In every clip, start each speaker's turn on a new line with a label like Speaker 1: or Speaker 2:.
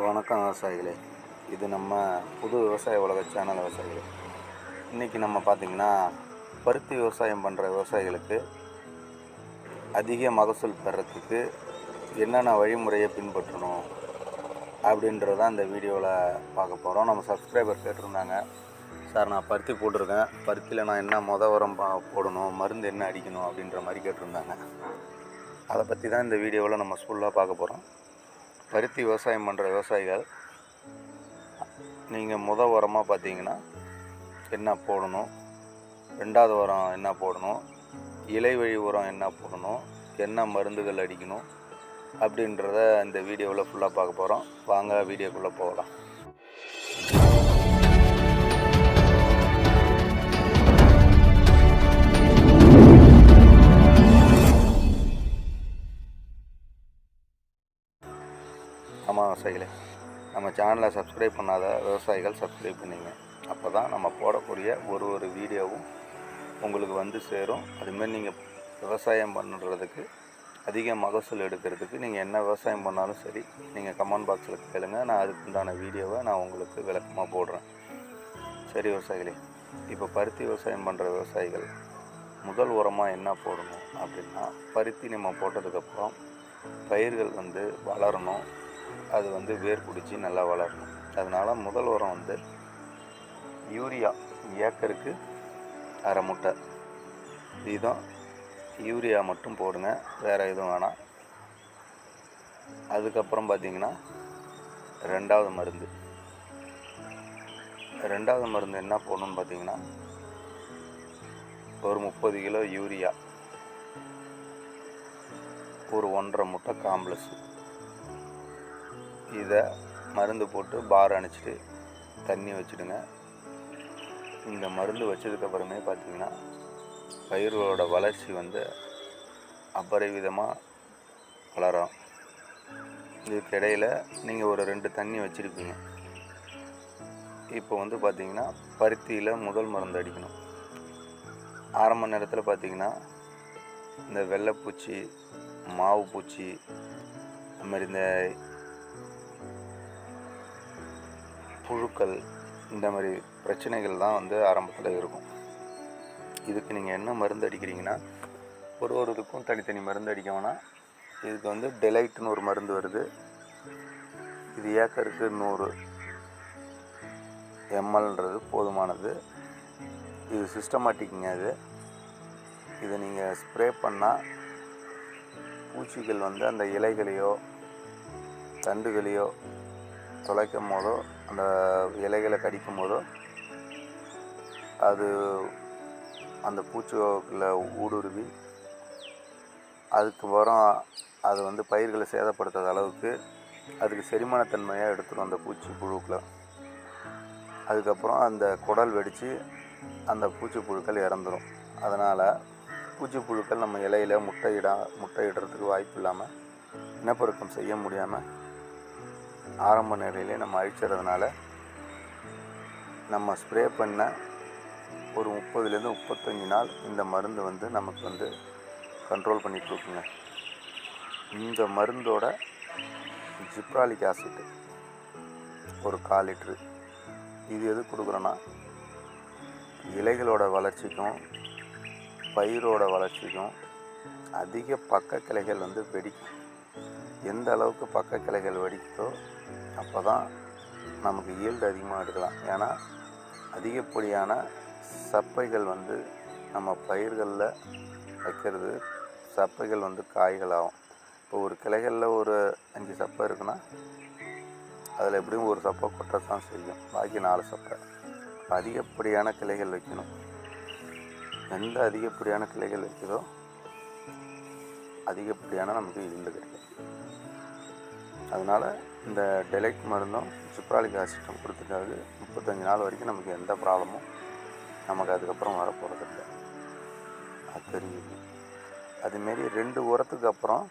Speaker 1: வணக்கம் விவசாயிகளே. இது நம்ம புது விவசாய உலக சேனல் விவசாயிகளே. இன்றைக்கி நம்ம பார்த்திங்கன்னா பருத்தி விவசாயம் பண்ணுற விவசாயிகளுக்கு அதிக மகசூல் பெறத்துக்கு என்னென்ன வழிமுறையை பின்பற்றணும் அப்படின்றத இந்த வீடியோவில் பார்க்க போகிறோம் நம்ம சப்ஸ்கிரைபர் கேட்டிருந்தாங்க. சார் நான் பருத்தி போட்டிருக்கேன். பருத்தியில் நான் என்ன மொத உரம் பா- போடணும் மருந்து என்ன அடிக்கணும் அப்படின்ற மாதிரி கேட்டிருந்தாங்க. அதை பற்றி தான் இந்த வீடியோவில் நம்ம ஃபுல்லாக பார்க்க போகிறோம் பருத்தி விவசாயம் பண்ணுற விவசாயிகள் நீங்கள் முத உரமாக பார்த்தீங்கன்னா என்ன போடணும்? ரெண்டாவது உரம் என்ன போடணும்? இலை வழி உரம் என்ன போடணும்? என்ன மருந்துகள் அடிக்கணும்? அப்படின்றத இந்த வீடியோவில் ஃபுல்லாக பார்க்க போகிறோம் வாங்க வீடியோக்குள்ளே போகலாம். விவசாயிகளே. நம்ம சேனலை சப்ஸ்கிரைப் பண்ணாத விவசாயிகள் சப்ஸ்கிரைப் பண்ணிங்க. அப்போ தான் நம்ம போடக்கூடிய ஒரு ஒரு வீடியோவும் உங்களுக்கு வந்து சேரும். அதுமாரி நீங்கள் விவசாயம் பண்ணுறதுக்கு அதிக மகசூல் எடுக்கிறதுக்கு நீங்கள் என்ன விவசாயம் பண்ணாலும் சரி நீங்கள் கமெண்ட் பாக்ஸில் கேளுங்கள் நான் அதுக்குண்டான வீடியோவை நான் உங்களுக்கு விளக்கமாக போடுறேன். சரி விவசாயிகளே இப்போ பருத்தி விவசாயம் பண்ணுற விவசாயிகள் முதல் உரமாக என்ன போடணும் அப்படின்னா பருத்தி நம்ம போட்டதுக்கப்புறம் பயிர்கள் வந்து வளரணும். அது வந்து வேர் பிடிச்சி நல்லா வளரணும். அதனால் முதல் உரம் வந்து யூரியா ஏக்கருக்கு அரை முட்டை. இதுதான் யூரியா மட்டும் போடுங்க வேறு எதுவும் வேணாம். அதுக்கப்புறம் பார்த்தீங்கன்னா ரெண்டாவது மருந்து. ரெண்டாவது மருந்து என்ன போடணும்னு பார்த்தீங்கன்னா ஒரு முப்பது கிலோ யூரியா ஒரு ஒன்றரை முட்டை காம்ப்ளெக்ஸு. இதை மருந்து போட்டு பார் அணைச்சிட்டு தண்ணி வச்சுடுங்க. இந்த மருந்து வச்சதுக்கப்புறமே பார்த்திங்கன்னா பயிர்களோட வளர்ச்சி வந்து அபரிவிதமாக வளரும். இதுக்கு இடையில் நீங்கள் ஒரு ரெண்டு தண்ணி வச்சுருப்பீங்க. இப்போ வந்து பார்த்தீங்கன்னா பருத்தியில் முதல் மருந்து அடிக்கணும். ஆரம்ப நேரத்தில் பார்த்தீங்கன்னா இந்த வெள்ளைப்பூச்சி மாவு பூச்சி அது மாதிரி இந்த புழுக்கள் இந்த மாதிரி பிரச்சனைகள் தான் வந்து ஆரம்பத்தில் இருக்கும். இதுக்கு நீங்கள் என்ன மருந்து அடிக்கிறீங்கன்னா ஒரு ஒரு இதுக்கும் தனித்தனி மருந்து அடிக்க வேணாம். இதுக்கு வந்து டெலைட்னு ஒரு மருந்து வருது. இது ஏக்கருக்கு நூறு எம்எல்ன்றது போதுமானது. இது சிஸ்டமேட்டிக்குங்க அது. இதை நீங்கள் ஸ்ப்ரே பண்ணால் பூச்சிகள் வந்து அந்த இலைகளையோ தண்டுகளையோ துளைக்கும் போதோ அந்த இலைகளை கடிக்கும் போதோ அது அந்த பூச்சிக்குள்ள ஊடுருவி அதுக்கு வரம் அது வந்து பயிர்களை சேதப்படுத்தாத அளவுக்கு அதுக்கு செரிமானத்தன்மையாக எடுத்துடும் அந்த பூச்சி புழுக்களை. அதுக்கப்புறம் அந்த குடல் வெடித்து அந்த பூச்சி புழுக்கள் இறந்துடும் அதனால் பூச்சி புழுக்கள் நம்ம இலையில் முட்டையிட முட்டையிடுறதுக்கு வாய்ப்பு இல்லாமல் இனப்பெருக்கம் செய்ய முடியாமல் ஆரம்ப நிலையிலே நம்ம அழிச்சிடுறதுனால நம்ம ஸ்ப்ரே பண்ண ஒரு முப்பதுலேருந்து முப்பத்தஞ்சு நாள் இந்த மருந்து வந்து நமக்கு வந்து கண்ட்ரோல் பண்ணி கொடுக்குங்க இந்த மருந்தோட ஜிப்ராலிக் ஆசிட் ஒரு கால் லிட்ரு இது எது கொடுக்குறோன்னா இலைகளோட வளர்ச்சிக்கும் பயிரோட வளர்ச்சிக்கும் அதிக பக்க கிளைகள் வந்து வெடிக்கும். எந்த அளவுக்கு பக்க கிளைகள் வெடிக்குதோ அப்போ தான் நமக்கு ஈல்டு அதிகமாக எடுக்கலாம். ஏன்னா அதிகப்படியான சப்பைகள் வந்து நம்ம பயிர்களில் வைக்கிறது சப்பைகள் வந்து காய்கள் ஆகும் இப்போ ஒரு கிளைகளில் ஒரு அஞ்சு சப்பை இருக்குன்னா அதில் எப்படியும் ஒரு சப்பை கொட்ட தான் செய்யும். பாக்கி நாலு சப்பை. அதிகப்படியான கிளைகள் வைக்கணும். எந்த அதிகப்படியான கிளைகள் வைக்கிறதோ அதிகப்படியான நமக்கு ஈல்டு கிடைக்கும். அதனால் இந்த டெலைட் மருந்தும் சிப்ராலிக் ஆசிட்டும் கொடுத்துட்டாது முப்பத்தஞ்சு நாள் வரைக்கும் நமக்கு எந்த ப்ராப்ளமும் நமக்கு அதுக்கப்புறம் வரப்போகிறது இல்லை அது தெரியுது அதுமாரி ரெண்டு உரத்துக்கு அப்புறம்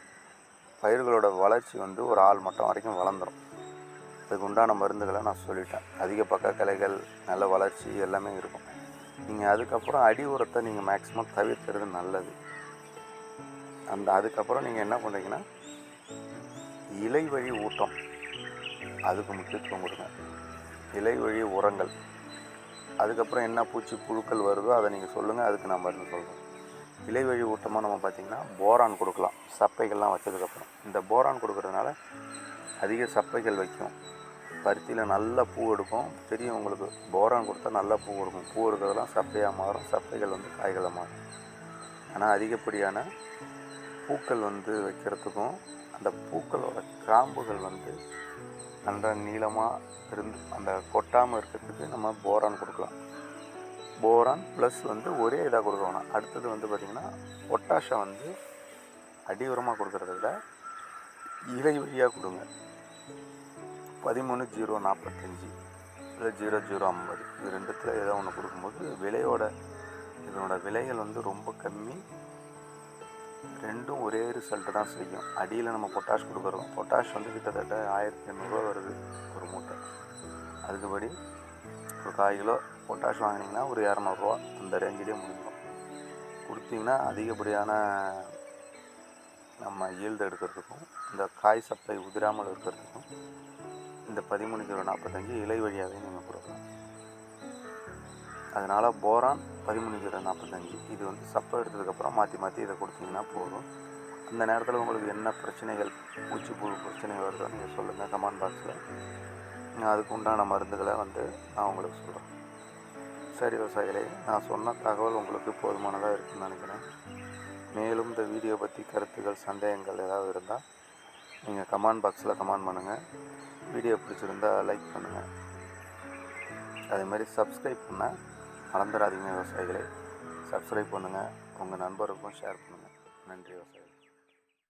Speaker 1: பயிர்களோட வளர்ச்சி வந்து ஒரு ஆள் மட்டம் வரைக்கும் வளர்ந்துடும் அதுக்கு உண்டான மருந்துகளை நான் சொல்லிட்டேன். அதிக பக்க கலைகள் நல்ல வளர்ச்சி எல்லாமே இருக்கும். நீங்கள் அதுக்கப்புறம் அடி உரத்தை நீங்கள் மேக்ஸிமம் தவிர்க்கிறது நல்லது. அந்த அதுக்கப்புறம் நீங்கள் என்ன பண்ணுறீங்கன்னா இலை வழி ஊட்டம். அதுக்கு முக்கியத்துவம் கொடுங்க. இலை வழி உரங்கள். அதுக்கப்புறம் என்ன பூச்சி புழுக்கள் வருதோ அதை நீங்கள் சொல்லுங்கள் அதுக்கு நான் மருந்து சொல்கிறோம் இலை வழி ஊட்டமாக நம்ம பார்த்திங்கன்னா போரான் கொடுக்கலாம். சப்பைகள்லாம் வச்சதுக்கப்புறம். இந்த போரான் கொடுக்கறதுனால அதிக சப்பைகள் வைக்கும். பருத்தியில் நல்ல பூ எடுக்கும். தெரியும் உங்களுக்கு போரான் கொடுத்தா நல்லா பூ எடுக்கும் பூ எடுக்கிறதெல்லாம் சப்பையாக மாறும். சப்பைகள் வந்து காய்களை மாறும். ஆனால் அதிகப்படியான பூக்கள் வந்து வைக்கிறதுக்கும் அந்த பூக்களோட காம்புகள் வந்து நல்லா நீளமாக இருந்து அந்த கொட்டாமல் இருக்கிறதுக்கு நம்ம போரான் கொடுக்கலாம். போரான் ப்ளஸ் வந்து ஒரே இதாக கொடுக்கணும். அடுத்தது வந்து பார்த்திங்கன்னா பொட்டாஷை வந்து அடி உரமாக கொடுக்குறத விட இலை வழியாக கொடுங்க. பதிமூணு ஜீரோ நாற்பத்தஞ்சி இல்லை ஜீரோ ஜீரோ ஐம்பது. இது ரெண்டுத்தில் ஏதோ ஒன்று கொடுக்கும்போது விலையோட இதனோட விலைகள் வந்து ரொம்ப கம்மி. ரெண்டும் ஒரே ரிசல்ட்டு தான் செய்யும். அடியில் நம்ம பொட்டாஷ் கொடுக்குறோம். பொட்டாஷ் வந்து கிட்டத்தட்ட ஆயிரத்தி எண்ணூறுரூவா வருது ஒரு மூட்டை. அதுக்குபடி ஒரு கால் கிலோ பொட்டாஷ் வாங்கினீங்கன்னா ஒரு இரநூறுவா. அந்த ரேஞ்சிலே முடிஞ்சிடும். கொடுத்தீங்கன்னா அதிகப்படியான நம்ம ஈல்டு எடுக்கிறதுக்கும் இந்த காய் சப்பை உதிராமல் இருக்கிறதுக்கும் இந்த பதிமூணு கிலோ நாற்பத்தஞ்சு இலை வழியாகவே நீங்கள் கொடுக்கலாம். அதனால் போரான் பதிமூணு ஜீரோ நாற்பத்தஞ்சு. இது வந்து சப்பை எடுத்ததுக்கப்புறம் மாற்றி மாற்றி இதை கொடுத்தீங்கன்னா போதும். அந்த நேரத்தில் உங்களுக்கு என்ன பிரச்சனைகள் பூச்சி புழு பிரச்சனை வருதோ நீங்கள் சொல்லுங்கள் கமெண்ட் பாக்ஸில் அதுக்கு உண்டான மருந்துகளை வந்து நான் உங்களுக்கு சொல்கிறேன் சரி விவசாயிகளே நான் சொன்ன தகவல் உங்களுக்கு போதுமானதாக இருக்குன்னு நினைக்கிறேன். மேலும் இந்த வீடியோ பற்றி கருத்துக்கள் சந்தேகங்கள் ஏதாவது இருந்தால் நீங்கள் கமெண்ட் பாக்ஸில் கமெண்ட் பண்ணுங்கள் வீடியோ பிடிச்சிருந்தா லைக் பண்ணுங்கள் அதே மாதிரி சப்ஸ்கிரைப் பண்ணால் மறந்துடாதீங்க விவசாயிகளை. சப்ஸ்கிரைப் பண்ணுங்கள் உங்கள் நண்பருக்கும் ஷேர் பண்ணுங்கள் நன்றி விவசாயிகள்.